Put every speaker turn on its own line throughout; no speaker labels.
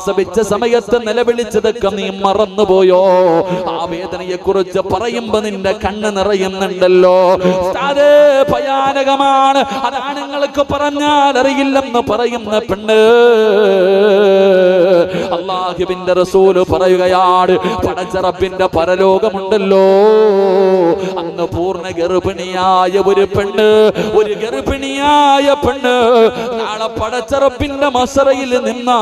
പ്രസവിച്ച സമയത്ത് നിലവിളിച്ചതൊക്കെ നീ മറന്നുപോയോ? ആ വേദനയെ കുറിച്ച് പറയുമ്പോ നിന്റെ കണ്ണ് നിറയുന്നുണ്ടല്ലോ. ഉസ്താദേ, ഭയാനകമാണ്. അതാണുങ്ങൾക്ക് പറഞ്ഞാൽ അറിയില്ലെന്ന് പറയുന്ന പെണ്ണ്. അള്ളാഹിബിന്റെ റസൂൽ പറയുകയാണ് പടച്ചറപ്പിന്റെ പരലോകമുണ്ടല്ലോ. അന്ന് പൂർണ ഗർഭിണിയായ ഒരു പെണ്ണ് ഒരു ഗർഭിണിയായ പെണ്ണ് നാളെ പടച്ചറപ്പിന്റെ മസറയിൽ നിന്നാ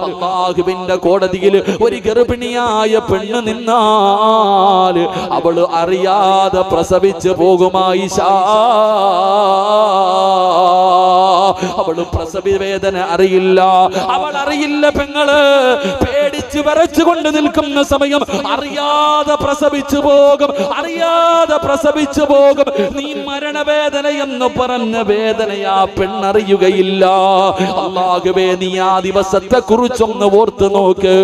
അള്ളാഹുവിന്റെ കോടതിയിൽ ഒരു ഗർഭിണിയായ പെണ്ണ് നിന്നാൽ അവൾ അറിയാതെ പ്രസവിച്ച് പോകുമായി അവൾ പ്രസവി വേദന അറിയില്ല. അവൾ അറിയില്ല പെങ്ങൾ. പേടിച്ച് വരച്ചുകൊണ്ട് നിൽക്കുന്ന സമയം അറിയാതെ പ്രസവിച്ചു പോകും അറിയാതെ പ്രസവിച്ചു പോകും. നീ മരണവേദന എന്ന് പറഞ്ഞ വേദനയാ പെണ്ണറിയുകയില്ല. അള്ളാഹുവേ നീ ആ ദിവസത്തെ കുറിച്ചൊന്ന് ഓർത്ത് നോക്ക്.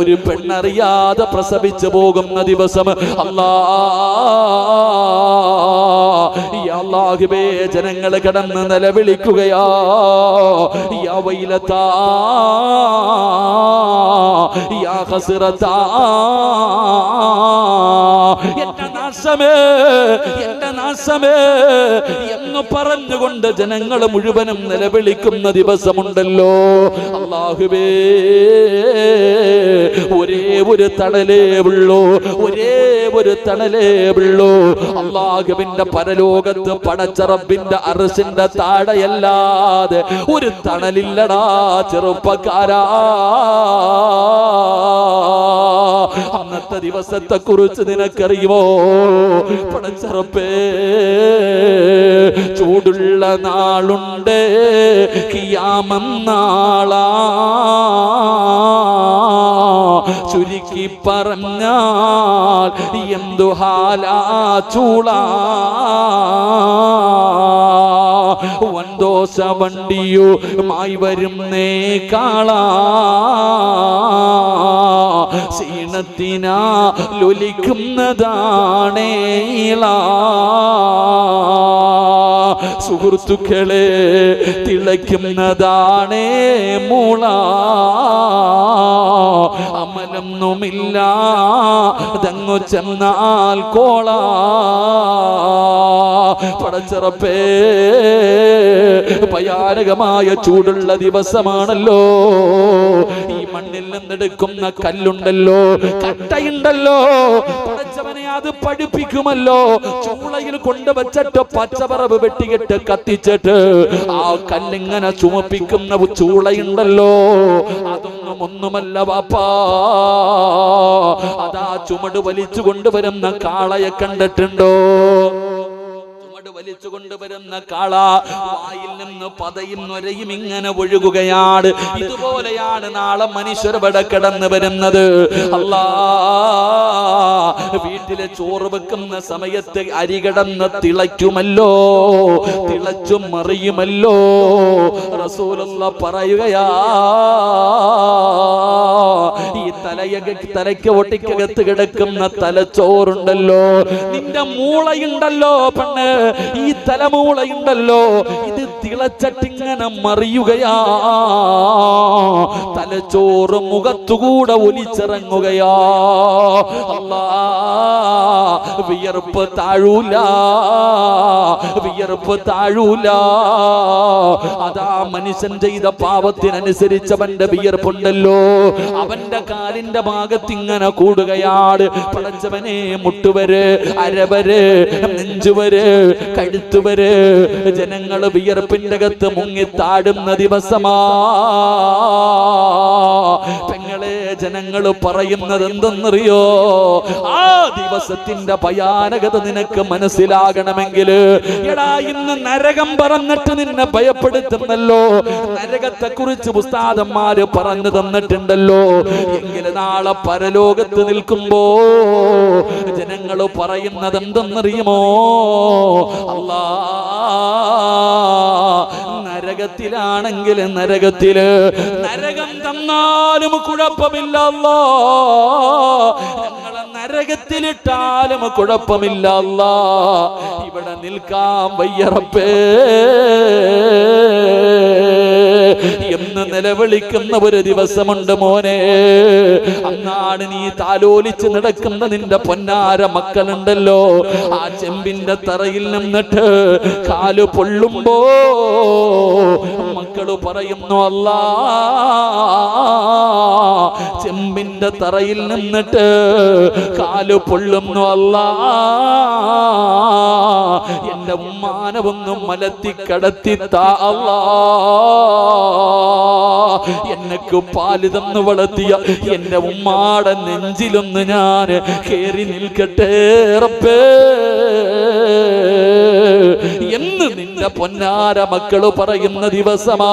ഒരു പെണ്ണറിയാതെ പ്രസവിച്ചു പോകുന്ന ദിവസം അല്ലാ ജനങ്ങൾ കിടന്ന് നിലവിളിക്കുകയാ. യാ യാ എന്റെ നാശമേ എന്റെ നാശമേ എന്ന് പറഞ്ഞുകൊണ്ട് ജനങ്ങൾ മുഴുവനും നിലവിളിക്കുന്ന ദിവസമുണ്ടല്ലോ. അള്ളാഹുബേ ഒരേ ഒരു തടലേ ഉള്ളൂ ഒരേ ഒരു തണലേ ഉള്ളൂ. അള്ളാഹുവിന്റെ പരലോകത്ത് പടച്ചറബിന്റെ അറസിന്റെ താഴെയല്ലാതെ ഒരു തണലില്ലടാ ചെറുപ്പക്കാരാ. അന്നത്തെ ദിവസത്തെ കുറിച്ച് നിനക്കറിയുമോ? പടച്ചറപ്പേ ചൂടുള്ള നാളുണ്ട്. കിയാമം നാളാ. ചുരുക്കി പറഞ്ഞാൽ എന്തു ഹാലാ ചൂള? വന്തോസ വണ്ടിയോ മായി വരുന്നേ കാളാ? ക്ഷീണത്തിനാ ലൊലിക്കുന്നതാണേളാ? സുഹൃത്തുക്കളെ തിളയ്ക്കുന്നതാണേ മൂള. അമലൊന്നുമില്ല തങ്ങു ചെന്നാൽ കോള. പടച്ചിറപ്പേ ഭയാനകമായ ചൂടുള്ള ദിവസമാണല്ലോ. ഈ മണ്ണിൽ നിന്നെടുക്കുന്ന കല്ലുണ്ടല്ലോ കട്ടയുണ്ടല്ലോ. അത് പഠിപ്പിക്കുമല്ലോ. ചൂളയിൽ കൊണ്ടുവച്ചിട്ട് പച്ചപ്പറവ് വെട്ടിയിട്ട് കത്തിച്ചിട്ട് ആ കല്ലിങ്ങനെ ചുമപ്പിക്കുന്ന ചൂളയുണ്ടല്ലോ. അതൊന്നും ഒന്നുമല്ല വാപ്പാ. അതാ ചുമട് വലിച്ചു കൊണ്ടുവരുന്ന കാളയെ കണ്ടിട്ടുണ്ടോ? വലിച്ചു കൊണ്ടുവരുന്ന കാള വായിൽ നിന്ന് പതയും നൊരയും ഇങ്ങനെ ഒഴുകുകയാണ്. ഇതുപോലെയാണ് നാളെ മനുഷ്യർ ഇവിടെ കിടന്നു വരുന്നത്. അല്ലാ വീട്ടിലെ ചോറ് വെക്കുന്ന സമയത്ത് അരി കിടന്ന് തിളയ്ക്കുമല്ലോ തിളച്ചും മറിയുമല്ലോ. റസൂലുള്ള പറയുകയാ ഈ തലയ തലയ്ക്ക് ഒട്ടിക്കകത്ത് കിടക്കുന്ന തലച്ചോറുണ്ടല്ലോ. നിന്റെ മൂളയുണ്ടല്ലോ പെണ്ണ്. ഈ തലമൂളയുണ്ടല്ലോ. ഇത് തിളച്ചട്ടിങ്ങനെ മറിയുകയാ. തലച്ചോറ് മുഖത്തുകൂടെ ഒലിച്ചിറങ്ങുകയാ. അല്ലാ വിയർപ്പ് താഴൂല. വിയർപ്പ് താഴൂല. അതാ മനുഷ്യൻ ചെയ്ത പാപത്തിനനുസരിച്ചവന്റെ വിയർപ്പുണ്ടല്ലോ. അവന്റെ കാലിന്റെ ഭാഗത്ത് ഇങ്ങനെ കൂടുകയാണ് പടച്ചവനെ മുട്ടുവര് അരവര് നെഞ്ചുവര് കഴുത്തുവര് ജനങ്ങൾ വിയർപ്പിന്റെ അകത്ത് മുങ്ങി താടുന്ന ദിവസമാ. പെങ്ങളെ ജനങ്ങൾ പറയുന്നത് എന്തെന്നറിയോ? ആ ദിവസത്തിന്റെ ഭയാനകത നിനക്ക് മനസ്സിലാകണമെങ്കിൽ എടാ ഇന്ന് നരകം പറഞ്ഞിട്ട് നിന്നെ ഭയപ്പെടുത്തുന്നല്ലോ. നരകത്തെ കുറിച്ച് പുസ്താദന്മാര് പറഞ്ഞു തന്നിട്ടുണ്ടല്ലോ. എങ്കിൽ നാളെ പരലോകത്ത് നിൽക്കുമ്പോ ജനങ്ങൾ പറയുന്നത് എന്തെന്നറിയുമോ? അല്ലാ നരകത്തിലാണെങ്കിൽ നരകത്തിൽ നരകം തന്നാലും കുഴപ്പമില്ല നരകത്തിലിട്ടാലും കുഴപ്പമില്ല ഇവിടെ നിൽക്കാം വയ്യറപ്പേ എന്ന് നിലവിളിക്കുന്ന ഒരു ദിവസമുണ്ട് മോനെ. അന്നാണ് നീ താലോലിച്ച് നടക്കുന്ന നിന്റെ പൊന്നാര മക്കളുണ്ടല്ലോ. ആ ചെമ്പിന്റെ തറയിൽ നിന്നിട്ട് കാൽ പൊള്ളുമ്പോ മക്കൾ പറയുന്നു അല്ല. ചെമ്പിന്റെ തറയിൽ നിന്നിട്ട് കാൽ പൊള്ളുന്നു അല്ല. എന്റെ ഉമ്മാനവൊന്നും മലത്തി കടത്തി താ അല്ലാ. എനക്ക് പാൽ തന്നു വളർത്തിയ എന്റെ ഉമ്മാടെ നെഞ്ചിലൊന്ന് ഞാൻ കേറി നിൽക്കട്ടെ റബ്ബേ. എന്ന് നിന്റെ പൊന്നാര മക്കൾ പറയുന്ന ദിവസമാ.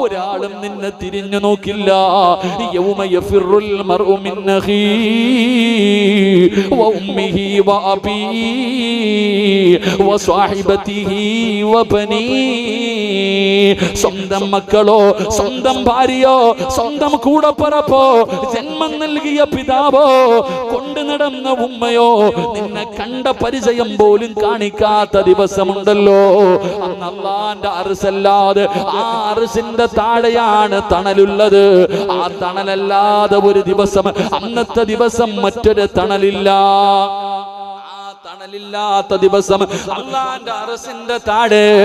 ഒരാളും നിന്നെ തിരിഞ്ഞു നോക്കില്ല. സ്വന്തം മക്കളോ സ്വന്തം ഭാര്യയോ സ്വന്തം കൂടപ്പറപ്പോ ജന്മം നൽകിയ പിതാവോ കൊണ്ടു നടന്ന ഉമ്മയോ നിന്നെ കണ്ട പരിചയം പോലും കാണിക്കാത്ത ദിവസമുണ്ടല്ലോ അന്ന് അറുസല്ലാതെ ആ അറിസിന്റെ താഴെയാണ് തണലുള്ളത്. ആ തണലല്ലാതെ ഒരു ദിവസം അന്നത്തെ ദിവസം മറ്റൊരു തണലില്ല. തണലില്ലാത്ത ദിവസം അള്ളാന്റെ അറസിന്റെ താഴെ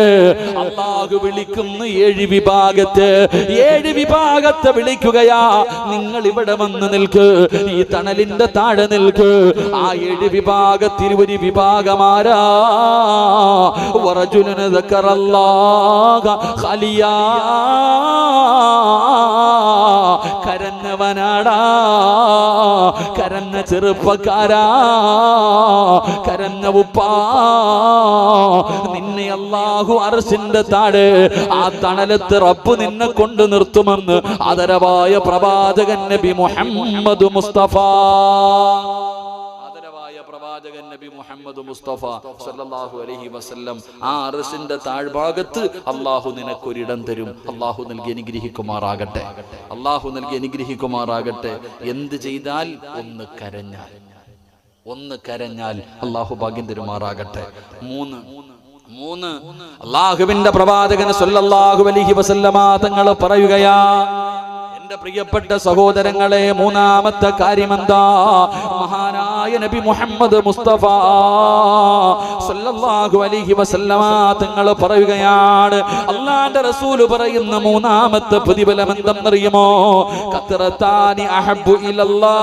അള്ളാഹു വിളിക്കുന്ന ഏഴ് വിഭാഗത്തെ. ഏഴ് വിഭാഗത്തെ വിളിക്കുകയാ. നിങ്ങൾ ഇവിടെ വന്ന് നിൽക്ക്. ഈ തണലിന്റെ താഴെ നിൽക്ക്. ആ ഏഴ് വിഭാഗത്തിൽ ഒരു വിഭാഗമാരാ. കരഞ്ഞവനാടാ. കരഞ്ഞ ചെറുപ്പക്കാരാ. കരഞ്ഞ നിന്നെ അള്ളാഹു അർശിന്റെ താഴെ ആ തണലത്ത് റബ്ബ് നിന്നെ കൊണ്ട് നിർത്തുമെന്ന് ആദരവായ പ്രവാചകൻ നബി മുഹമ്മദ് മുസ്തഫ. പ്രവാചകൻ നബി മുഹമ്മദ് മുസ്തഫ സല്ലല്ലാഹു അലൈഹി വസല്ലം ആ അറസിന്റെ താഴ്ഭാഗത്ത് അള്ളാഹു നിനക്കൊരിടം തരും. അള്ളാഹു നൽകി അനുഗ്രഹിക്കുമാറാകട്ടെ. അള്ളാഹു നൽകി അനുഗ്രഹിക്കുമാറാകട്ടെ. എന്ത് ചെയ്താൽ ഒന്ന് കരഞ്ഞാൽ ഒന്ന് കരഞ്ഞാൽ അള്ളാഹു ഭാഗ്യം തരുമാറാകട്ടെ. മൂന്ന്. മൂന്ന്. അള്ളാഹുവിന്റെ പ്രവാചകൻ സല്ലല്ലാഹു അലൈഹി വസല്ലമ തങ്ങൾ പറയുകയാ പ്രിയപ്പെട്ട സഹോദരങ്ങളെ മൂന്നാമത്തെ കാര്യമെന്താ? മഹാനായ നബി മുഹമ്മദ് മുസ്തഫ സല്ലല്ലാഹു അലൈഹി വസല്ലമ തങ്ങൾ പറയുകയാണ് അള്ളാന്റെ റസൂൽ പറയുന്ന മൂന്നാമത്തെ പ്രതിഫലം എന്തെന്നറിയുമോ കത്രത്താനി അഹബ്ബു ഇലല്ലാ.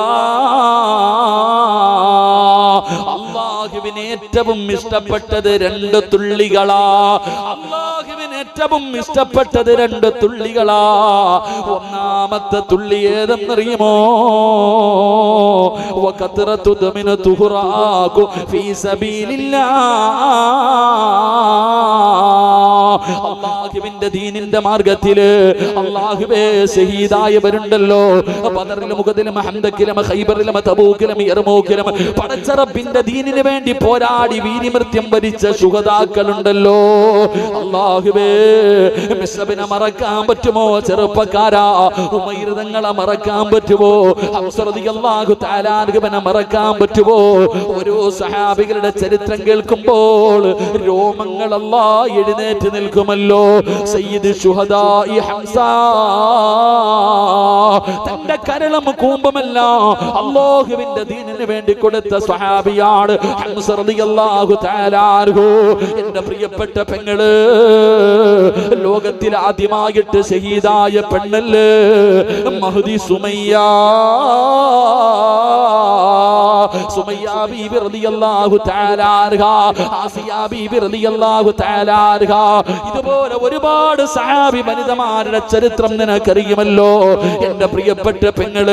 അള്ളാഹുവിന് ഏറ്റവും ഇഷ്ടപ്പെട്ടത് രണ്ട് തുള്ളികളാ. അള്ളാഹുവിന് ഏറ്റവും ഇഷ്ടപ്പെട്ടത് രണ്ട് തുള്ളികളാ. ഒന്നാമത്തെ തുള്ളി ഏതെന്നറിയുമോ? തുതമിന് തുഹുറാകു ഫീ സബീലില്ലാ. അള്ളാഹുവിന്റെ ദീനിന്റെ മാർഗത്തിൽ അള്ളാഹുവേ ഷഹീദായവരുണ്ടല്ലോ ബദറിലും മുഖത്തിലും അഹന്തക്കിലും ഖൈബറിലും തബൂക്കിലും ഇറമൂക്കിലും പടച്ചറബിന്റെ ദീനിന് വേണ്ടി പോരാടി വീരിമൃത്യം വരിച്ച സുഹതാക്കളുണ്ടല്ലോ അള്ളാഹുവേ മിസബിനെ മറക്കാൻ പറ്റുമോ? ചെറുപ്പക്കാരാ ഉമൈരതങ്ങളെ മറക്കാൻ പറ്റുമോ? ഹംസറതി അള്ളാഹു താലാർഗുബനെ മറക്കാൻ പറ്റുമോ? ഓരോ സഹാബികളുടെ ചരിത്രം കേൾക്കുമ്പോൾ രോമങ്ങളല്ലാ എഴുന്നേറ്റ് നിൽക്കുമല്ലോ സയ്യിദ് ഷുഹദായി ഹംസ. തന്റെ കരളം കൂമ്പമല്ല അള്ളാഹുവിന്റെ ദീനിന് വേണ്ടി കൊടുത്ത സ്വഹാബിയാണ് ഹംസ റളിയല്ലാഹു തആലാഹു എന്റെ പ്രിയപ്പെട്ട പെങ്ങൾ ലോകത്തിൽ ആദ്യമായിട്ട് ഷഹീദായ പെണ്ണല്ലേ? മഹദി സുമയ്യ. സുമയ്യ ആസിയ ഇതുപോലെ ഒരുപാട് സഹാബി വനിതമാരുടെ ചരിത്രം നിനക്കറിയുമല്ലോ. എന്റെ പ്രിയപ്പെട്ട പെങ്ങൾ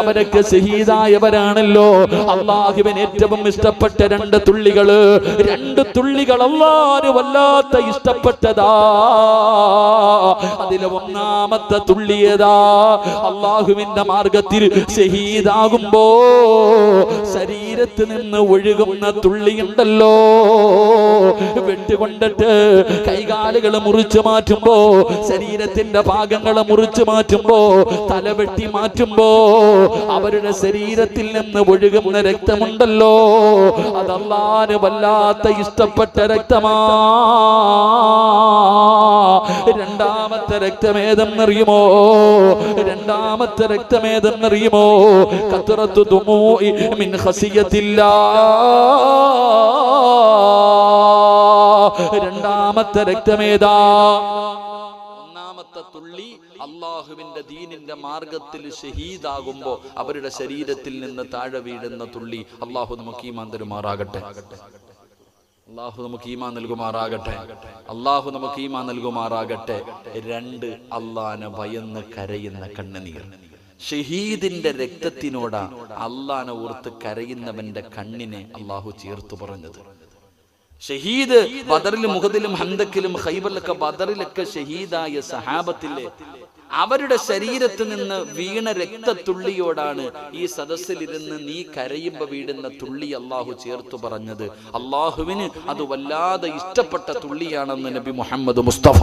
അവരൊക്കെ ഷഹീദായവരാണല്ലോ അള്ളാഹുവിന് ഏറ്റവും ഇഷ്ടപ്പെട്ട രണ്ട് തുള്ളികൾ. രണ്ട് തുള്ളികൾ അള്ളാഹു വല്ലാത്ത ഇഷ്ടപ്പെട്ടതാ. അതിലെ ഒന്നാമത്തെ തുള്ളിയതാ അള്ളാഹുവിന്റെ മാർഗത്തിൽ ഷഹീദാകുമ്പോ passarinho. ശരീരത്ത് നിന്ന് ഒഴുകുന്ന തുള്ളിയുണ്ടല്ലോ വെട്ടുകൊണ്ടിട്ട് കൈകാലുകൾ മുറിച്ചു മാറ്റുമ്പോ ശരീരത്തിന്റെ ഭാഗങ്ങൾ മുറിച്ചു മാറ്റുമ്പോ തല വെട്ടി മാറ്റുമ്പോ അവരുടെ ശരീരത്തിൽ നിന്ന് ഒഴുകുന്ന രക്തമുണ്ടല്ലോ. അതല്ലാന് വല്ലാത്ത ഇഷ്ടപ്പെട്ട രക്തമാ. രണ്ടാമത്തെ രക്തമേതെന്നറിയുമോ? രണ്ടാമത്തെ രക്തമേതെന്നറിയുമോ? കത്തറത്തു തുമോ മിൻ ഹസിയത്തില്ലാ രണ്ടാമത്തെ രക്തമേതാ ഒന്നാമത്തെ തുള്ളി അള്ളാഹുവിന്റെ ദീനിന്റെ മാർഗത്തിൽ ഷഹീദാകുമ്പോ അവരുടെ ശരീരത്തിൽ നിന്ന് താഴെ വീഴുന്ന തുള്ളി അള്ളാഹു നമുക്ക് ഈ മാന്തരുമാറാകട്ടെ അള്ളാഹു നമുക്ക് ഈമാൻ നൽകുമാറാകട്ടെ. അള്ളാഹു നമുക്ക് ഈമാൻ നൽകുമാറാകട്ടെ. രണ്ട് അള്ളാനെ ഭയന്ന് കരയുന്ന കണ്ണുനീർ. ഷഹീദിന്റെ രക്തത്തിനോടാ അള്ളാനെ ഓർത്ത് കരയുന്നവന്റെ കണ്ണിനെ അള്ളാഹു ചേർത്തു പറഞ്ഞത്. ഷഹീദ് ബദറിലും മുഖത്തിലും ഹന്തക്കിലും ഹൈബറിലൊക്കെ ബദറിലൊക്കെ ഷഹീദായ സഹാബത്തിലെ അവരുടെ ശരീരത്തിൽ നിന്ന് വീണ രക്തത്തുള്ളിയോടാണ് ഈ സദസ്സിലിരുന്ന് നീ കരയുമ്പോ വീടുന്ന തുള്ളി അള്ളാഹു ചേർത്തു പറഞ്ഞത്. അള്ളാഹുവിന് അത് വല്ലാതെ ഇഷ്ടപ്പെട്ട തുള്ളിയാണെന്ന് നബി മുഹമ്മദ് മുസ്തഫ.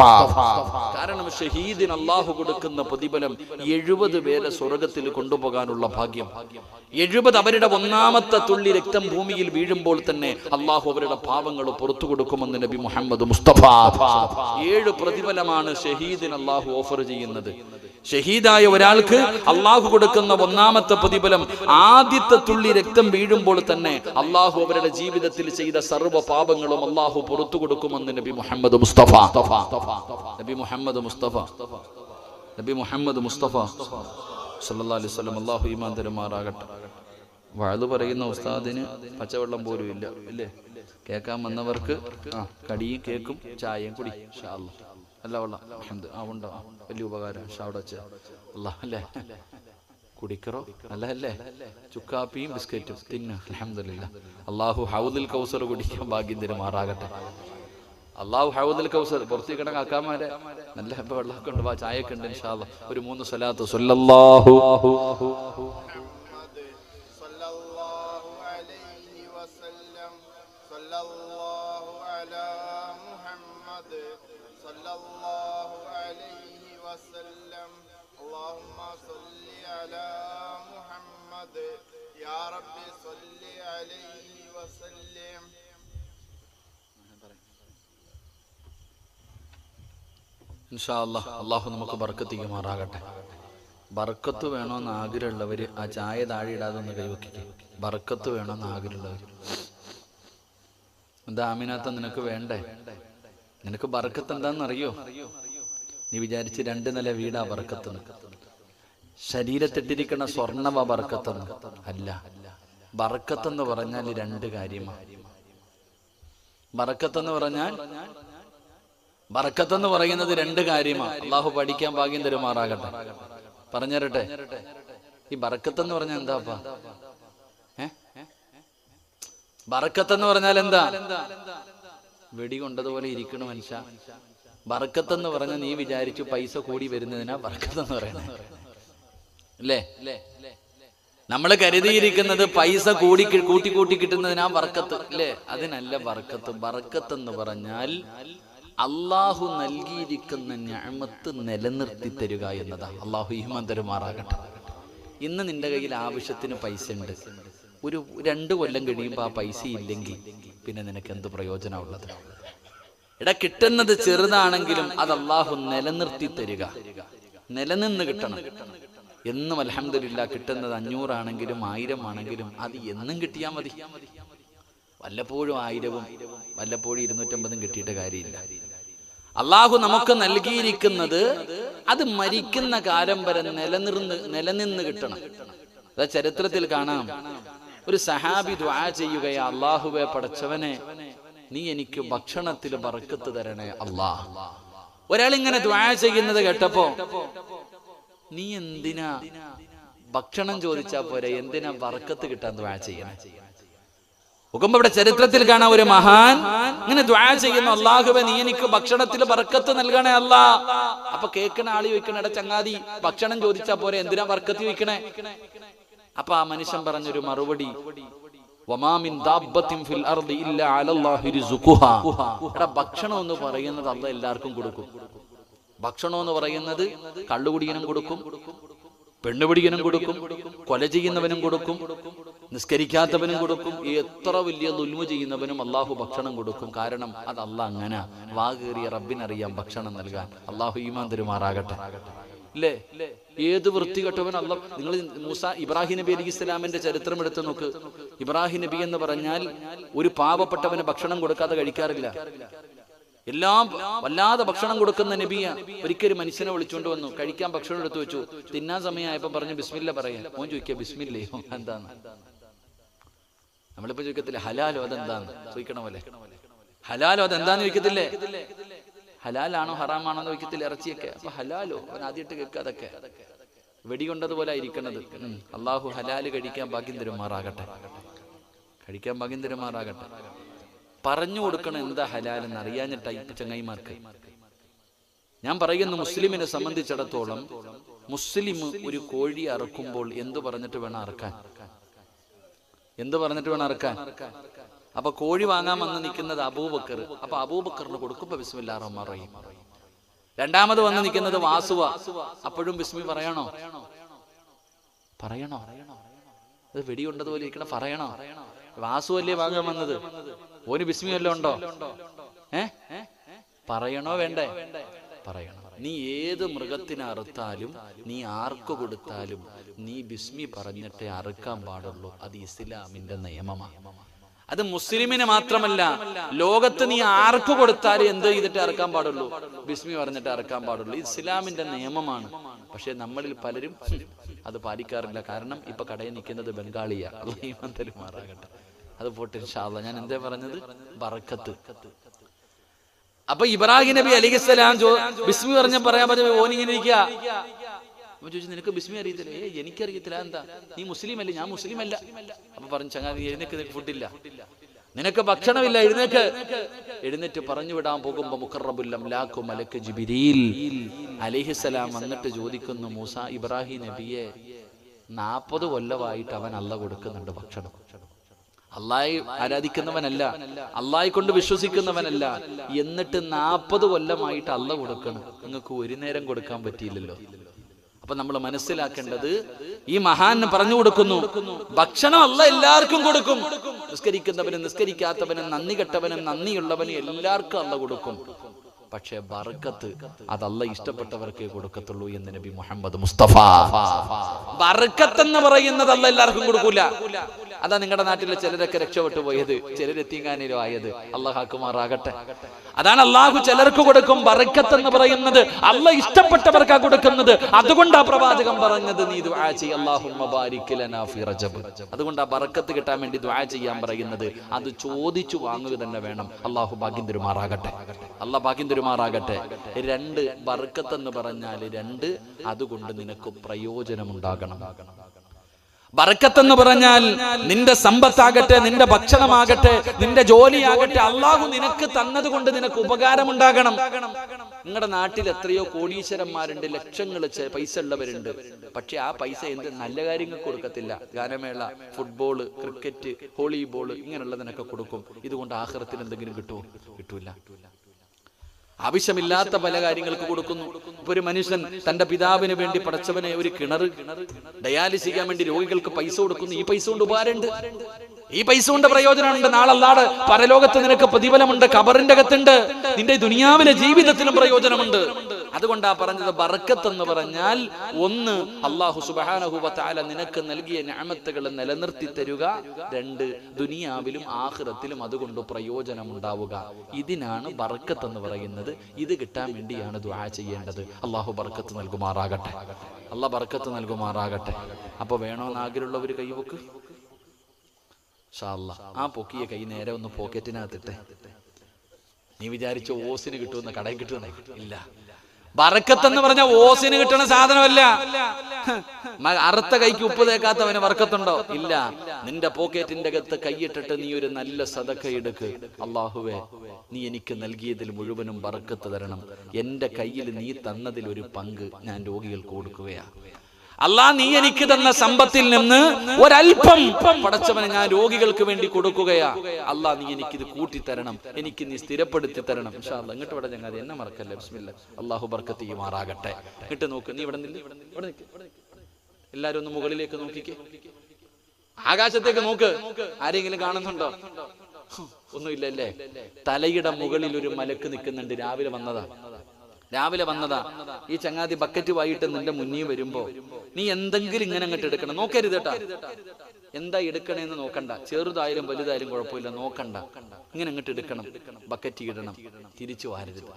കാരണം ഷഹീദിന് അള്ളാഹു കൊടുക്കുന്ന പ്രതിഫലം എഴുപത് പേരെ സ്വർഗത്തിൽ കൊണ്ടുപോകാനുള്ള ഭാഗ്യം. എഴുപത് അവരുടെ ഒന്നാമത്തെ തുള്ളി രക്തം ഭൂമിയിൽ വീഴുമ്പോൾ തന്നെ അള്ളാഹു അവരുടെ പാവങ്ങൾ പുറത്തു കൊടുക്കുമെന്ന് നബി മുഹമ്മദ് മുസ്തഫ. ഏഴ് പ്രതിഫലമാണ് ഷഹീദിന് അള്ളാഹു ഓഫർ ചെയ്യുന്നത്. ഷഹീദായ ഒരാൾക്ക് അള്ളാഹു കൊടുക്കുന്ന ഒന്നാമത്തെ പ്രതിഫലം ആദ്യത്തെ തുള്ളി രക്തം വീഴുമ്പോൾ തന്നെ അള്ളാഹു അവരുടെ ജീവിതത്തിൽ ചെയ്ത സർവ പാപങ്ങളും അള്ളാഹു പുറത്തു കൊടുക്കുമെന്ന് നബി മുഹമ്മദ് മുസ്തഫ. നബി മുഹമ്മദ് മുസ്തഫ. നബി മുഹമ്മദ് മുസ്തഫ. സല്ലല്ലാഹു അലൈഹി വസല്ലം. അള്ളാഹു ഈമാൻ തരുമാറാകട്ടെ. വഴുതു പറയുന്ന ഉസ്താദിന് പച്ചവെള്ളം പോലും ഇല്ല. കേൾക്കാൻ വന്നവർക്ക് ആ കടിയും കേക്കും ചായയും കുടി ഇൻഷാ അല്ലാ. അല്ല വെള്ളം അൽഹംദു. ആ ഉണ്ടോ ആ, വലിയ ഉപകാരം ഇൻഷാ അവിടെ വെച്ച് അല്ലാ അല്ലേ കുടിക്കറോ അല്ല അല്ലേ ചുക്കാപ്പിയും ബിസ്ക്കറ്റും തിന്നു അലഹമില്ല അള്ളാഹു ഹൗദിൽ കൗസർ കുടിക്കാൻ ഭാഗ്യം തരുമാറാകട്ടെ അള്ളാഹു ഹൗദിൽ കൗസർ പുറത്തേക്ക് കിടന്ന കാക്കാമാരെ നല്ല ഇപ്പൊ വെള്ളമൊക്കെ ഉണ്ട് വാ ചായയൊക്കെ ഉണ്ട് ഇൻഷാ അല്ലാ. ഒരു മൂന്ന് സ്വലാത്ത് സല്ലല്ലാഹു
صلى الله عليه وسلم صلى الله على محمد صلى الله عليه وسلم اللهم صل على محمد يا رب صل عليه وسلم
ഇൻഷാ അല്ലാ അള്ളാഹു നമുക്ക് ബർക്കത്തിക്കുമാറാകട്ടെ ബർക്കത്ത് വേണമെന്ന് ആഗ്രഹമുള്ളവർ ആ ചായ താഴെ ഇടാതെ ഒന്ന് കൈവയ്ക്കുക ബർക്കത്ത് വേണമെന്ന് ആഗ്രഹമുള്ളവർ എന്താ ആമിനാത്ത നിനക്ക് വേണ്ടേ നിനക്ക് ബറക്കത്ത് എന്താണെന്ന് അറിയോ നീ വിചാരിച്ച് രണ്ട് നില വീടാ ബർക്കത്ത് ശരീരത്തിട്ടിരിക്കുന്ന സ്വർണവ ബറക്കത്തെന്ന് അല്ല ബറക്കത്തെന്ന് പറഞ്ഞാൽ രണ്ട് കാര്യമാണ് ബറക്കത്തെന്ന് പറഞ്ഞാൽ ബറക്കത്തെന്ന് പറയുന്നത് രണ്ട് കാര്യമാണ് അള്ളാഹു പഠിക്കാൻ ഭാഗ്യം തരുമാറാകട്ടെ. പറഞ്ഞരട്ടെ ഈ ബറക്കത്തെന്ന് പറഞ്ഞാൽ എന്താപ്പാ? ഏ? ബറക്കത്തെന്ന് പറഞ്ഞാൽ എന്താ? വെടി കൊണ്ടതുപോലെ ഇരിക്കണ മനുഷ്യ. വർക്കത്തെന്ന് പറഞ്ഞ നീ വിചാരിച്ചു പൈസ കൂടി വരുന്നതിനാ വർക്കത്തെന്ന് പറയുന്നത്. അല്ലേ? നമ്മൾ കരുതിയിരിക്കുന്നത് പൈസ കൂടി കൂട്ടി കൂട്ടി കിട്ടുന്നതിനാ വർക്കത്ത് അല്ലേ? അതിനല്ല വർക്കത്ത് ബർക്കത്ത് എന്ന് പറഞ്ഞാൽ അള്ളാഹു നൽകിയിരിക്കുന്ന ഞാമത്ത് നിലനിർത്തി തരിക എന്നതാ. അള്ളാഹു ഈമാൻ ഇന്ന് നിന്റെ കയ്യിൽ ആവശ്യത്തിന് പൈസ ഉണ്ട്. ഒരു രണ്ട് കൊല്ലം കഴിയുമ്പോൾ ആ പൈസ ഇല്ലെങ്കിൽ പിന്നെ നിനക്ക് എന്ത് പ്രയോജനമുള്ളത് ഇട കിട്ടുന്നത് ചെറുതാണെങ്കിലും അത് അള്ളാഹു നിലനിർത്തി തരിക. നിലനിന്ന് കിട്ടണം. എന്നും അലഹമില്ല കിട്ടുന്നത് അഞ്ഞൂറാണെങ്കിലും ആയിരം ആണെങ്കിലും അത് എന്നും കിട്ടിയാൽ മതി. വല്ലപ്പോഴും ആയിരവും വല്ലപ്പോഴും ഇരുന്നൂറ്റമ്പതും കിട്ടിയിട്ട് കാര്യമില്ല. അള്ളാഹു നമുക്ക് നൽകിയിരിക്കുന്നത് അത് മരിക്കുന്ന കാലം വരെ നിലനിർന്ന് നിലനിന്ന് കിട്ടണം. അത് ചരിത്രത്തിൽ കാണാം. ഒരു സഹാബി ദുആ ചെയ്യുകയാ അള്ളാഹുവെ പടച്ചവനെ നീ എനിക്ക് ഭക്ഷണത്തിൽ ബർക്കത്ത് തരണേ അള്ളാഹ് ഒരാൾ ഇങ്ങനെ ദ്വാ ചെയ്യുന്നത് കേട്ടപ്പോ നീ എന്തിനാ ഭക്ഷണം ചോദിച്ചാ പോരെ എന്തിനാ ബർക്കത്ത് കിട്ടാൻ ദ്വാ ചെയ്യണേ? നോക്കുമ്പോ ഇവിടെ ചരിത്രത്തിൽ കാണാൻ ഒരു മഹാൻ ഇങ്ങനെ ദ്വാ ചെയ്യുന്നു അള്ളാഹുബെ നീ എനിക്ക് ഭക്ഷണത്തിൽ ബർക്കത്ത് നൽകണേ അല്ല. അപ്പൊ കേൾക്കണ ആളി എടാ ചങ്ങാതി ഭക്ഷണം ചോദിച്ചാ പോരെ എന്തിനാ ബർക്കത്ത് വെക്കണേ അപ്പൊ ആ മനുഷ്യൻ പറഞ്ഞൊരു മറുപടി ഭക്ഷണം എന്ന് പറയുന്നത് അല്ല എല്ലാവർക്കും കൊടുക്കും. ഭക്ഷണം എന്ന് പറയുന്നത് കള്ളുകുടിയനും കൊടുക്കും പെണ്ണുപിടിയനും കൊടുക്കും കൊല ചെയ്യുന്നവനും കൊടുക്കും നിസ്കരിക്കാത്തവനും കൊടുക്കും എത്ര വലിയ ദുൽമു ചെയ്യുന്നവനും അള്ളാഹു ഭക്ഷണം കൊടുക്കും. കാരണം അത് അങ്ങനെ. വാകേറിയ റബ്ബിനറിയാം ഭക്ഷണം നൽകാൻ. അള്ളാഹു ഈമാൻ തരുമാറാകട്ടെ. ഇല്ലേ ഏത് വൃത്തികെട്ടവൻ അല്ല നിങ്ങൾ മൂസ ഇബ്രാഹിം നബി അലി ഇസ്ലാമിന്റെ ചരിത്രം എടുത്ത് നോക്ക്. ഇബ്രാഹിം നബി എന്ന് പറഞ്ഞാൽ ഒരു പാവപ്പെട്ടവന് ഭക്ഷണം കൊടുക്കാതെ കഴിക്കാറില്ല. എല്ലാം വല്ലാതെ ഭക്ഷണം കൊടുക്കുന്ന നബിയ. ഒരിക്കലും മനുഷ്യനെ വിളിച്ചുകൊണ്ട് വന്നു. കഴിക്കാൻ ഭക്ഷണം എടുത്തു വെച്ചു. തിന്നാൻ സമയമായപ്പോ പറഞ്ഞു ബിസ്മില്ല പറയാ മോൻ ചോദിക്ക ബിസ്മില്ലേ? എന്താണ് നമ്മളിപ്പോ ചോദിക്കത്തില്ല ഹലാലോ അതെന്താന്ന്? ചോദിക്കണ പോലെ. ഹലാലോ അതെന്താന്ന്? ചോദിക്കത്തില്ലേ? ഹലാലാണോ ഹറാമാണോ എന്ന് ചോദിക്കത്തില്ല ഇറച്ചിയൊക്കെ. അപ്പൊ ഹലാലോ? അവൻ ആദ്യമായിട്ട് കേൾക്കുക അതൊക്കെ. വെടികൊണ്ടതുപോലെ ഇരിക്കുന്നത്. അള്ളാഹു ഹലാൽ കഴിക്കാൻ ഭാഗ്യം തരുമാറാകട്ടെ. കഴിക്കാൻ ഭാഗ്യം തരുമാറാകട്ടെ. പറഞ്ഞു കൊടുക്കണം എന്താ ഹലാൽ എന്ന് അറിയാഞ്ഞിട്ടാ ഇപ്പൊ ചങ്ങായിമാർക്ക്. ഞാൻ പറയുന്ന മുസ്ലിമിനെ സംബന്ധിച്ചിടത്തോളം മുസ്ലിം ഒരു കോഴി അറുക്കുമ്പോൾ എന്തു പറഞ്ഞിട്ട് വേണം അറക്കാൻ? എന്ത് പറഞ്ഞിട്ട് വേണം അറക്കാൻ? അപ്പൊ കോഴി വാങ്ങാൻ വന്ന് നിൽക്കുന്നത് അബൂബക്കർ. അപ്പൊ അബൂബക്കറിന് കൊടുക്കുമ്പോ ബിസ്മില്ലാ റഹ്മാൻ റഹീം. രണ്ടാമത് വന്ന് നിൽക്കുന്നത് വാസുവ. അപ്പോഴും ബിസ്മി പറയണോ? പറയണോ? അത് വെടിയുണ്ടതുപോലെ ഇരിക്കണം. പറയണോ? വാസു അല്ലേ വാങ്ങാൻ വന്നത്? ഓന് ബിസ്മി വല്ലതും ഉണ്ടോ? ഏ? പറയണോ വേണ്ടേ? പറയണം. നീ ഏത് മൃഗത്തിന് അറുത്താലും നീ ആർക്ക് കൊടുത്താലും നീ ബിസ്മി പറഞ്ഞിട്ടേ അറുക്കാൻ പാടുള്ളൂ. അത് ഇസ്ലാമിന്റെ നിയമമാണ് അത് മുസ്ലിമിന് മാത്രമല്ല ലോകത്ത് നീ ആർക്ക് കൊടുത്താലും എന്ത് ചെയ്തിട്ട് ഇറക്കാൻ പാടുള്ളൂ? ബിസ്മി പറഞ്ഞിട്ട് ഇറക്കാൻ പാടുള്ളൂ. ഇസ്ലാമിന്റെ നിയമമാണ്. പക്ഷെ നമ്മളിൽ പലരും അത് പാലിക്കാറില്ല. കാരണം ഇപ്പൊ കടയിൽ നിൽക്കുന്നത് ബംഗാളിയാ. മാറാകട്ടെ. അത് പോട്ടെ ഞാൻ എന്തേ പറഞ്ഞത്? ബറക്കത്ത്. അപ്പൊ ഇബ്രാഹിം നബി അലിഖിസ്സലാം ബിസ്മി പറഞ്ഞ പറയാൻ പറ്റും ഓനിങ്ങനെ ഇരിക്കുക അപ്പൊ ചോദിച്ചു നിനക്ക് ബിസ്മി അറിയത്തില്ല? ഏ എനിക്കറിയത്തില്ല. എന്താ നീ മുസ്ലിം അല്ലേ ഞാൻ മുസ്ലിം അല്ല അപ്പൊ പറഞ്ഞു ചങ്ങാതി എഴുന്നേക്ക് നിനക്ക് ഫുഡില്ല. നിനക്ക് ഭക്ഷണമില്ല എഴുന്നേക്ക്. എഴുന്നേറ്റ് പറഞ്ഞു വിടാൻ പോകുമ്പോ മുഖറബുല്ലം ലാഖു മലക്ക് ജിബിരിൽ അലിഹിസലാം വന്നിട്ട് ചോദിക്കുന്നു മൂസ ഇബ്രാഹിം നബിയെ നാപ്പത് കൊല്ലമായിട്ട് അവൻ അല്ല കൊടുക്കുന്നുണ്ട് ഭക്ഷണം. അള്ളായി ആരാധിക്കുന്നവനല്ല അള്ളായി കൊണ്ട് വിശ്വസിക്കുന്നവനല്ല എന്നിട്ട് നാപ്പത് കൊല്ലമായിട്ട് അല്ല കൊടുക്കണം. നിങ്ങൾക്ക് ഒരു നേരം കൊടുക്കാൻ പറ്റിയില്ലല്ലോ. അപ്പൊ നമ്മൾ മനസ്സിലാക്കേണ്ടത് ഈ മഹാൻ പറഞ്ഞു കൊടുക്കുന്നു. ഭക്ഷണം അല്ല എല്ലാവർക്കും കൊടുക്കും. നിസ്കരിക്കുന്നവനും നിസ്കരിക്കാത്തവനും നന്ദി കെട്ടവനും നന്ദിയുള്ളവനും എല്ലാവർക്കും അല്ല കൊടുക്കും. പക്ഷേ ബർക്കത്ത് അതല്ല ഇഷ്ടപ്പെട്ടവർക്കേ കൊടുക്കത്തുള്ളൂ എന്ന് നബി മുഹമ്മദ് മുസ്തഫ. ബർക്കത്ത് എന്ന് പറയുന്നത് എല്ലാവർക്കും കൊടുക്കൂല. അതാ നിങ്ങളുടെ നാട്ടിലെ ചിലരൊക്കെ രക്ഷപ്പെട്ടു പോയത്. ചിലരെത്തിങ്ങാനിലോ ആയത്. അള്ളാഹാക്കുമാറാകട്ടെ. അതാണ് അള്ളാഹു ചിലർക്ക് കൊടുക്കും ബറക്കത്ത് എന്ന് പറയുന്നത്. അല്ല ഇഷ്ടപ്പെട്ടവർക്കാ കൊടുക്കുന്നത്. അതുകൊണ്ടാ പ്രവാചകം പറഞ്ഞത് നീ ദുആ അതുകൊണ്ട് ആ ബറക്കത്ത് കിട്ടാൻ വേണ്ടി ദുആ ചെയ്യാൻ പറയുന്നത്. അത് ചോദിച്ചു വാങ്ങുക തന്നെ വേണം. അള്ളാഹു ഭാഗ്യം തരുമാറാകട്ടെ. അള്ളാഹ് ഭാഗ്യം തരുമാറാകട്ടെ. രണ്ട് ബറക്കത്ത് എന്ന് പറഞ്ഞാൽ രണ്ട് അതുകൊണ്ട് നിനക്ക് പ്രയോജനമുണ്ടാകണം. ബറക്കത്ത് എന്ന് പറഞ്ഞാൽ നിന്റെ സമ്പത്താകട്ടെ നിന്റെ ഭക്ഷണമാകട്ടെ നിന്റെ ജോലിയാകട്ടെ അള്ളാഹു നിനക്ക് തന്നത് കൊണ്ട് നിനക്ക് ഉപകാരമുണ്ടാകണം. നിങ്ങളുടെ നാട്ടിൽ എത്രയോ കോടീശ്വരന്മാരുണ്ട് ലക്ഷങ്ങൾ പൈസ ഉള്ളവരുണ്ട്. പക്ഷെ ആ പൈസ എന്ത് നല്ല കാര്യങ്ങൾക്ക് കൊടുക്കത്തില്ല. ഗാനമേള ഫുട്ബോൾ ക്രിക്കറ്റ് വോളിബോൾ ഇങ്ങനെയുള്ളതിനൊക്കെ കൊടുക്കും. ഇതുകൊണ്ട് ആഹ്റത്തിൽ എന്തെങ്കിലും കിട്ടുമോ കിട്ടൂല. ആവശ്യമില്ലാത്ത പല കാര്യങ്ങൾക്ക് കൊടുക്കുന്നു. ഇപ്പൊ ഒരു മനുഷ്യൻ തന്റെ പിതാവിന് വേണ്ടി പടച്ചവനെ ഒരു കിണർ ഡയാലിസ് ചെയ്യാൻ വേണ്ടി രോഗികൾക്ക് പൈസ കൊടുക്കുന്നു. ഈ പൈസ കൊണ്ട് ഉപകാരമുണ്ട്. ഈ പൈസ കൊണ്ട് പ്രയോജനമുണ്ട്. നാളല്ലാട് പരലോകത്ത് നിനക്ക് പ്രതിഫലമുണ്ട് കബറിന്റെ അകത്തുണ്ട്. നിന്റെ ദുനിയാവിലെ ജീവിതത്തിലും പ്രയോജനമുണ്ട്. അതുകൊണ്ടാ പറഞ്ഞത് ബർക്കത്ത് എന്ന് പറഞ്ഞാൽ ഒന്ന് അള്ളാഹു സുബാനഹുബത്താല നിനക്ക് നൽകിയ ഞാമത്തുകൾ നിലനിർത്തി തരുക. രണ്ട് ദുനിയാവിലും ആഹ്റത്തിലും അതുകൊണ്ട് പ്രയോജനം ഉണ്ടാവുക ഇതിനാണ് ബർക്കത്ത് എന്ന് പറയുന്നത്. ഇത് കിട്ടാൻ വേണ്ടിയാണ് ദുആ ചെയ്യേണ്ടത്. അള്ളാഹു ബർക്കത്ത് നൽകുമാറാകട്ടെ. അള്ളാഹ് ബർക്കത്ത് നൽകുമാറാകട്ടെ. അപ്പൊ വേണോന്ന് ആഗ്രഹമുള്ളവർ കൈവക്ക്. ആ പൊക്കിയ കൈ നേരെ ഒന്ന് പോക്കറ്റിനകത്തിട്ടെ. നീ വിചാരിച്ച ഓസിന് കിട്ടുമെന്ന് കടയിൽ കിട്ടുന്ന ഇല്ല. ബറക്കത്ത് എന്ന് പറഞ്ഞ ഓസിന് കിട്ടണ സാധനമല്ല. അറുത്ത കൈക്ക് ഉപ്പ് തേക്കാത്തവന് വർക്കത്തുണ്ടോ ഇല്ല. നിന്റെ പോക്കറ്റിന്റെ അകത്ത് കൈയിട്ടിട്ട് നീ ഒരു നല്ല സതക്ക എടുക്ക്. അള്ളാഹുവേ നീ എനിക്ക് നൽകിയതിൽ മുഴുവനും വറക്കത്ത് തരണം. എന്റെ കയ്യിൽ നീ തന്നതിൽ ഒരു പങ്ക് ഞാൻ രോഗികൾക്ക് കൊടുക്കുകയാ. അല്ലാ നീ എനിക്ക് തന്ന സമ്പത്തിൽ നിന്ന് ഒരല്പം പടച്ചവനെ ഞാൻ രോഗികൾക്ക് വേണ്ടി കൊടുക്കുകയാ. അല്ലാ നീ എനിക്ക് എനിക്കിത് കൂട്ടിത്തരണം എനിക്ക് നീ സ്ഥിരപ്പെടുത്തി തരണം. ഇങ്ങോട്ട് ഇവിടെ ചങ്ങാതി എന്നെ മറക്കല്ലേ? ബിസ്മില്ല. അള്ളാഹു ബർക്കത്ത് മാറാകട്ടെ ഇങ്ങോട്ട് നോക്ക് നീ ഇവിടെ നില്ല. ഇവിടെ എല്ലാരും ഒന്ന് മുകളിലേക്ക് നോക്കിക്കേ. ആകാശത്തേക്ക് നോക്ക്. ആരെങ്കിലും കാണുന്നുണ്ടോ? ഒന്നുമില്ലല്ലേ? തലയുടെ മുകളിൽ ഒരു മലക്ക് നിൽക്കുന്നുണ്ട്. രാവിലെ വന്നതാ. രാവിലെ വന്നതാ ഈ ചങ്ങാതി ബക്കറ്റ് വായിട്ട് നിന്റെ മുന്നിൽ വരുമ്പോ നീ എന്തെങ്കിലും ഇങ്ങനെ അങ്ങോട്ട് എടുക്കണം. നോക്കരുത് കേട്ടാ. എന്താ എടുക്കണേന്ന് നോക്കണ്ട. ചെറുതായാലും വലുതായാലും കുഴപ്പമില്ല. നോക്കണ്ട. ഇങ്ങനെ അങ്ങോട്ട് എടുക്കണം. ബക്കറ്റ് ഇടണം. തിരിച്ചു വാരരുത്.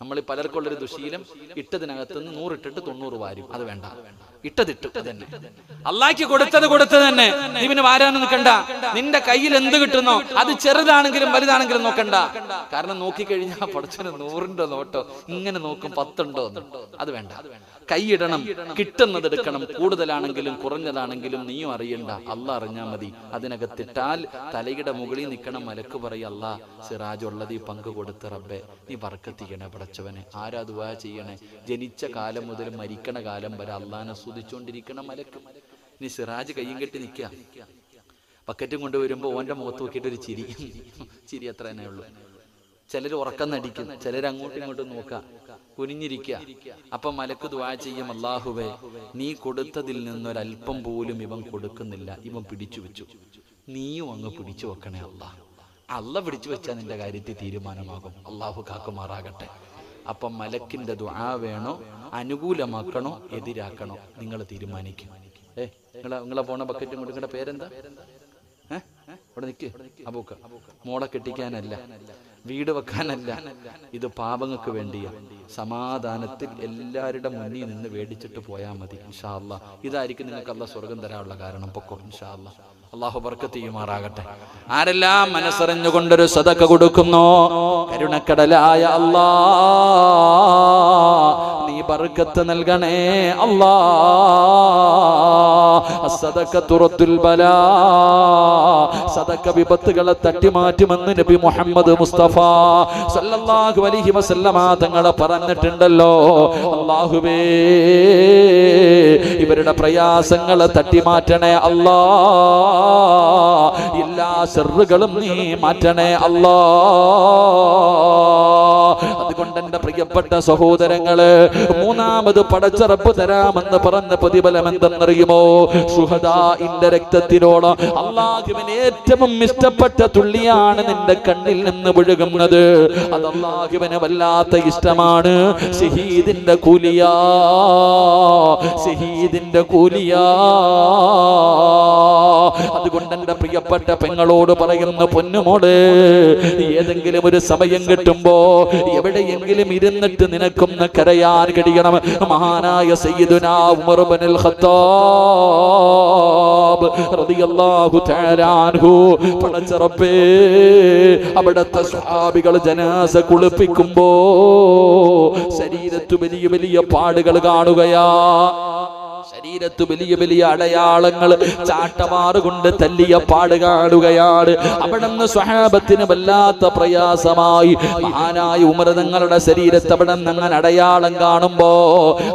നമ്മൾ പലർക്കുള്ളൊരു ദുശീലം ഇട്ടതിനകത്ത് നിന്ന് നൂറിട്ടിട്ട് തൊണ്ണൂറ് വാരും. അത് വേണ്ട. ഇട്ടതിട്ട്. തന്നെ അള്ളാക്ക് കൊടുത്തത് കൊടുത്തത് തന്നെ. നീ പിന്നെ വാരാൻ നിൽക്കണ്ട. നിന്റെ കയ്യിൽ എന്ത് കിട്ടുന്നോ അത് ചെറുതാണെങ്കിലും വലുതാണെങ്കിലും നോക്കണ്ട. കാരണം നോക്കിക്കഴിഞ്ഞാൽ പഠിച്ചന് നൂറിന്റെ നോട്ടോ. ഇങ്ങനെ നോക്കും പത്തുണ്ടോ. അത് വേണ്ട. കൈയിടണം കിട്ടുന്നത് എടുക്കണം. കൂടുതലാണെങ്കിലും കുറഞ്ഞതാണെങ്കിലും നീയും അറിയണ്ട. അല്ല അറിഞ്ഞാ മതി. അതിനകത്തിട്ടാൽ തലയുടെ മുകളിൽ നിൽക്കണം മലക്ക് പറയല്ല അല്ല സിറാജ് ഉള്ളത് ഈ പങ്ക് കൊടുത്ത് റബ്ബെ നീ പറക്കത്തിക്കണേ പടച്ചവനെ. ആരാ ദുവാ ചെയ്യണേ? ജനിച്ച കാലം മുതൽ മരിക്കണ കാലം വരെ അള്ളാനെ സ്തുതിച്ചുകൊണ്ടിരിക്കണ മലക്ക് ഇനി സിറാജ് കയ്യും കെട്ടി നിൽക്കുക പക്കറ്റും കൊണ്ടുവരുമ്പോൾ ഓന്റെ മുഖത്ത് നോക്കിയിട്ട് ഒരു ചിരി. ചിരി അത്ര തന്നെ ഉള്ളൂ. ചിലർ ഉറക്കം നടിക്കും. ചിലർ അങ്ങോട്ടും ഇങ്ങോട്ടും നോക്കാം. കുനിഞ്ഞിരിക്കുക അപ്പൊ മലക്ക് ദ്വാ ചെയ്യും അള്ളാഹുവേ നീ കൊടുത്തതിൽ നിന്നൊരൽപ്പം പോലും ഇവൻ കൊടുക്കുന്നില്ല. ഇവൻ പിടിച്ചു വെച്ചു. നീയും അങ്ങ് പിടിച്ചു വെക്കണേ അല്ലാ. അല്ല പിടിച്ചു വെച്ചാൽ നിന്റെ കാര്യത്തിൽ തീരുമാനമാകും. അള്ളാഹു കാക്കുമാറാകട്ടെ. അപ്പം മലക്കിന്റെ ദ്വാ വേണോ? അനുകൂലമാക്കണോ എതിരാക്കണോ? നിങ്ങൾ തീരുമാനിക്കും. ഏ നിങ്ങളെ നിങ്ങളെ പോണ ബക്കറ്റും കൊണ്ട് നിങ്ങളുടെ പേരെന്താ? ഏ അവിടെ നിൽക്ക് അബൂക്ക മോളെ കെട്ടിക്കാനല്ല. വീട് വെക്കാനല്ല. ഇത് പാപങ്ങൾക്ക് വേണ്ടിയാ. സമാധാനത്തിൽ എല്ലാവരുടെ മുന്നിൽ നിന്ന് മേടിച്ചിട്ട് പോയാൽ മതി ഇൻഷാ ഇതായിരിക്കും നിങ്ങൾക്ക് സ്വർഗം തരാനുള്ള കാരണം. പൊക്കോ ഇൻഷാ അള്ളാഹു ബർക്കത്ത് ചെയ്യുമാറാകട്ടെ ആരെല്ലാം മനസ്സറിഞ്ഞുകൊണ്ടൊരു സതക്ക കൊടുക്കുന്നു? കരുണക്കടലായ അല്ലാ. നീ ബർക്കത്ത് നൽകണേ അല്ലാ. സതക്ക തുറത്തുൽ ബല. സതക്ക വിപത്തുകളെ തട്ടിമാറ്റുമെന്ന് നബി മുഹമ്മദ് മുസ്തഫ സല്ലല്ലാഹു അലൈഹി വസല്ലമ തങ്ങളെ പറഞ്ഞിട്ടുണ്ടല്ലോ. അല്ലാഹുവേ ഇവരുടെ പ്രയാസങ്ങളെ തട്ടിമാറ്റണേ അല്ലാ. എല്ലാ സെറുകളും നീ മാറ്റണേ അല്ലാ അതുകൊണ്ട് എന്റെ പ്രിയപ്പെട്ട സഹോദരങ്ങൾ മൂന്നാമത് പടച്ചറപ്പ് തരാമെന്ന് പറഞ്ഞ പ്രതിഫലം എന്തെന്നറിയുമോ? സുഹദാഇന്റെ രക്തത്തിനോളം അള്ളാഹുവിന് ഏറ്റവും ഇഷ്ടപ്പെട്ട തുള്ളിയാണ് നിന്റെ കണ്ണിൽ നിന്ന് ഒഴുകുന്നത് അത് അള്ളാഹുവിന് വല്ലാത്ത ഇഷ്ടമാണ്. ഷഹീദിന്റെ കൂലിയാ ഷഹീദിന്റെ കൂലിയാ. അതുകൊണ്ട് എന്റെ പ്രിയപ്പെട്ട പെങ്ങളോട് പറയുന്ന പൊന്നുമോട് ഏതെങ്കിലും ഒരു സമയം കിട്ടുമ്പോ എവിടെയെങ്കിലും ഇരുന്നിട്ട് നിനക്കൊന്ന് കരയാൻ കഴിയണം. മഹാനായ സയ്യിദുനാ ഉമർ ഇബ്നുൽ ഖത്താബ് റളിയല്ലാഹു തആല അൻഹു പടച്ച റബ്ബേ അവിടുത്തെ സ്വഹാബികൾ ജനാസ കുളിപ്പിക്കുമ്പോ ശരീരത്തു വലിയ വലിയ പാടുകൾ കാണുകയാ. ശരീരത്ത് വലിയ വലിയ അടയാളങ്ങൾ ചാട്ടമാറുകൊണ്ട് തല്ലിയ പാട് കാണുകയാണ്. അവിടെ നിന്ന് സ്വഹാബത്തിന് വല്ലാത്ത പ്രയാസമായി. മഹാനായ ഉമരതങ്ങളുടെ ശരീരത്ത് അവിടെ അങ്ങനെ അടയാളം കാണുമ്പോ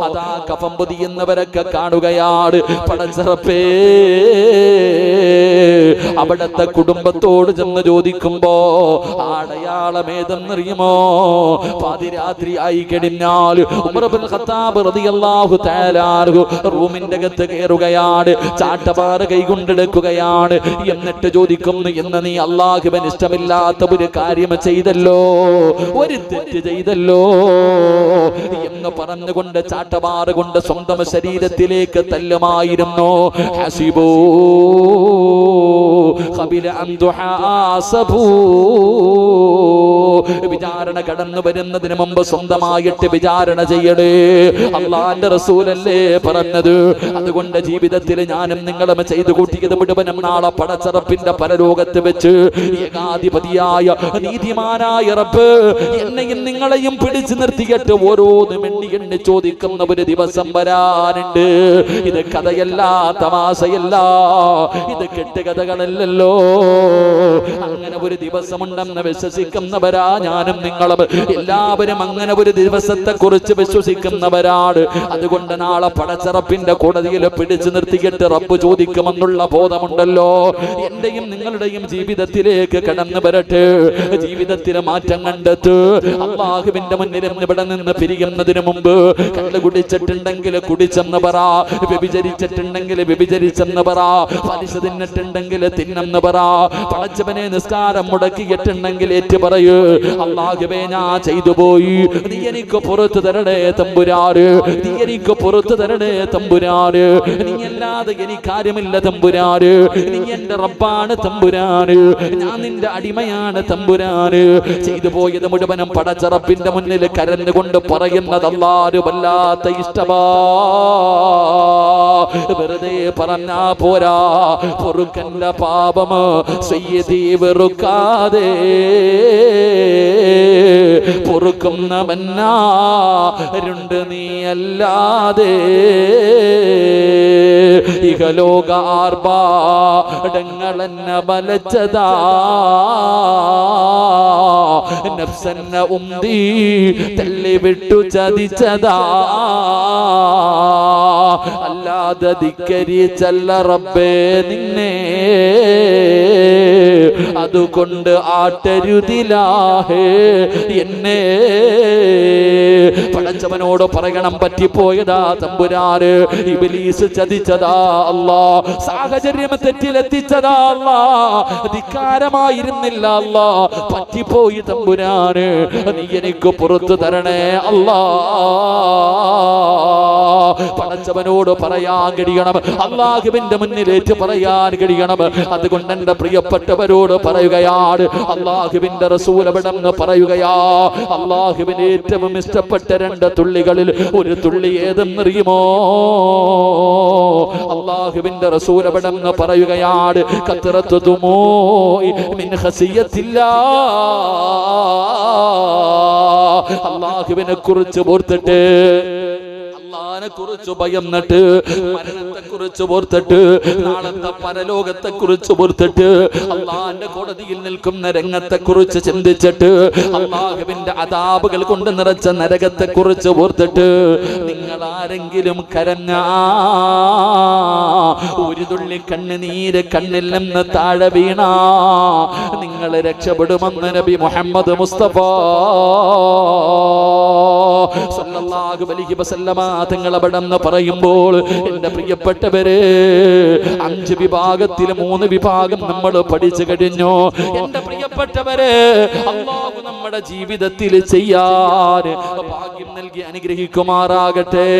അതാ കഫം പൊതിയുന്നവരൊക്കെ കാണുകയാണ്. പടച്ചിറപ്പേ അവിടത്തെ കുടുംബത്തോട് ചെന്ന് ചോദിക്കുമ്പോ അടയാളം ഏതെന്നറിയുമോ? പാതിരാത്രി ആയി കഴിഞ്ഞാൽ ഉമർ ഖത്താബ് റളിയല്ലാഹു റൂമിന്റെ അകത്ത് കയറുകയാണ്. ചാട്ടപാറ കൈകൊണ്ടെടുക്കുകയാണ്. എന്നിട്ട് ചോദിക്കുന്നു എന്ന് നീ അള്ളാഹുവൻ ഇഷ്ടമില്ലാത്ത ഒരു കാര്യം ചെയ്തല്ലോ? ഒരു തെറ്റ് ചെയ്തല്ലോ? എന്ന് പറഞ്ഞുകൊണ്ട് ചാട്ടപാറ കൊണ്ട് സ്വന്തം ശരീരത്തിലേക്ക് തല്ലുമായിരുന്നു. ഹസിബോ വിചാരണ കടന്നു വരുന്നതിന് മുമ്പ് സ്വന്തമായിട്ട് വിചാരണ ചെയ്യണേ. അള്ളാന്റെ റസൂലല്ലേ പറഞ്ഞത്? അതുകൊണ്ട് ജീവിതത്തിൽ ഞാനും നിങ്ങളും ചെയ്തു കൂട്ടിയത് മുഴുവനും നാളെ പടച്ചറപ്പിന്റെ പരലോകത്ത് വെച്ച് ഏകാധിപതിയായ നീതിമാനായ റബ്ബ് എന്നെയും നിങ്ങളെയും പിടിച്ചു നിർത്തിയിട്ട് ഓരോന്നും എണ്ണി എണ്ണി ചോദിക്കുന്ന ഒരു ദിവസം വരാനുണ്ട്. ഇത് കഥയല്ല തമാശയല്ല ഇത് കെട്ടുകഥകളല്ലല്ലോ. അങ്ങനെ ഒരു ദിവസമുണ്ടെന്ന് വിശ്വസിക്കുന്നവരാ ഞാനും നിങ്ങളും. എല്ലാവരും അങ്ങനെ ഒരു ദിവസത്തെ കുറിച്ച് വിശ്വസിക്കുന്നവരാണ്. അതുകൊണ്ട് നാളെ പടച്ചറപ്പിന്റെ കോടതിയിൽ പിടിച്ചു നിർത്തിയിട്ട് റബ്ബ് ചോദിക്കുമെന്നുള്ള ബോധമുണ്ടല്ലോ. എന്റെയും നിങ്ങളുടെയും ജീവിതത്തിലേക്ക് കടന്നു വരട്ടെ. ജീവിതത്തിലെ മാറ്റം കണ്ടെത്ത്. അള്ളാഹുവിന്റെ മുന്നിൽ ഇവിടെ നിന്ന് പിരിയുന്നതിന് മുമ്പ് കള്ളു കുടിച്ചിട്ടുണ്ടെങ്കിൽ കുടിച്ചെന്ന് പറ വ്യഭിചരിച്ചിട്ടുണ്ടെങ്കിൽ വ്യഭിചരിച്ചെന്ന് പറ പലിശ തിന്നിട്ടുണ്ടെങ്കിൽ തിന്നെന്ന് പറ പടച്ചവനെ നിസ്കാരം മുടക്കിയിട്ടുണ്ടെങ്കിൽ ഏറ്റു പറയൂ. അള്ളാഹുവേ ഞാൻ ചെയ്തു പോയി. നീ എനിക്ക് പുറത്തു തരണേ തമ്പുരാറ് നീ എനിക്ക് പുറത്തു തരണേ തമ്പുരാറ് നീ അല്ലാതെ എനിക്കാര്യമില്ല തമ്പുരാര് നീ എന്റെ റബ്ബാണ് തമ്പുരാന്. ഞാൻ നിന്റെ അടിമയാണ് തമ്പുരാന്. ചെയ്തു പോയത് മുഴുവനും പടച്ചറപ്പിന്റെ മുന്നിൽ കരഞ്ഞുകൊണ്ട് പറയുന്നത് അല്ലാരും വല്ലാത്ത ഇഷ്ടമാ വെറുതെ പറഞ്ഞാ പോരാ പൊറുക്കല്ല പാപം സയ്യതി വെറുക്കാതെ. പൊറുക്കുന്നവന്നാരുണ്ട് നീ അല്ലാതെ. ഇഹലോക ആർഭാടങ്ങളെന്നെ വലച്ചതാ. നഫ്സന്ന ഉന്തി തള്ളി വിട്ടു ചതിച്ചതാ. അല്ലാതെ ധിക്കരിച്ചല്ല റബ്ബേ നിന്നെ. അതുകൊണ്ട് ആട്ടരുതിലാഹേ എന്നെ. പടച്ചവനോട് പറയണം പറ്റിപ്പോയതാ തമ്പുരാര് ഇബിലീസ് ചതിച്ചതാ അല്ലാ സാഹചര്യം തെറ്റിലെത്തിച്ചതാ അല്ലാ അധികാരമായിരുന്നില്ല അല്ലാ പറ്റിപ്പോയി തമ്പുരാന്. നീ എനിക്ക് പുറത്തു തരണേ അല്ലാ പടച്ചവനോട് പറയാൻ കഴിയണം. അള്ളാഹുവിന്റെ മുന്നിലേറ്റ് പറയാൻ കഴിയണം. അതുകൊണ്ട് എന്റെ പ്രിയപ്പെട്ടവരോട് പറയുകയാണ്. അള്ളാഹുവിന്റെ റസൂലവിടെ പറയുകയാ? അള്ളാഹുവിന് ഏറ്റവും ഇഷ്ടപ്പെട്ട രണ്ട് തുള്ളികളിൽ ഒരു തുള്ളി ഏതെന്നറിയുമോ? അള്ളാഹുവിന്റെ റസൂലപടം പറയുകയാണ് കത്തിറത്തു മിൻ അള്ളാഹുവിനെ കുറിച്ച് ഓർത്തിട്ട് അള്ളാനെ കുറിച്ച് ഭയന്നിട്ട് മരണത്തെ കുറിച്ച് ഓർത്തിട്ട് നാളത്തെ പരലോകത്തെ കുറിച്ച് ഓർത്തിട്ട് അള്ളാന്റെ കോടതിയിൽ നിൽക്കുന്ന രംഗത്തെ കുറിച്ച് ചിന്തിച്ചിട്ട് അള്ളാഹുവിന്റെ അതാപുകൾ കൊണ്ട് നിറച്ച നരകത്തെ കുറിച്ച് ഓർത്തിട്ട് നിങ്ങൾ ആരെങ്കിലും കരഞ്ഞ ഒരു തുള്ളി കണ്ണുനീര് കണ്ണിൽ നിന്ന് താഴെ വീണ നിങ്ങൾ രക്ഷപ്പെടുമെന്ന് നബി മുഹമ്മദ് മുസ്തഫ തങ്ങൾ അവിടെന്ന് പറയുമ്പോൾ എന്റെ പ്രിയപ്പെട്ടവരെ അഞ്ച് വിഭാഗത്തിൽ മൂന്ന് വിഭാഗം നമ്മൾ പഠിച്ചു കഴിഞ്ഞു. എന്റെ പ്രിയപ്പെട്ടവരെ അള്ളാഹു നമ്മുടെ ജീവിതത്തിൽ ചെയ്യാൻ ഭാഗ്യം നൽകി അനുഗ്രഹിക്കുമാറാകട്ടെ.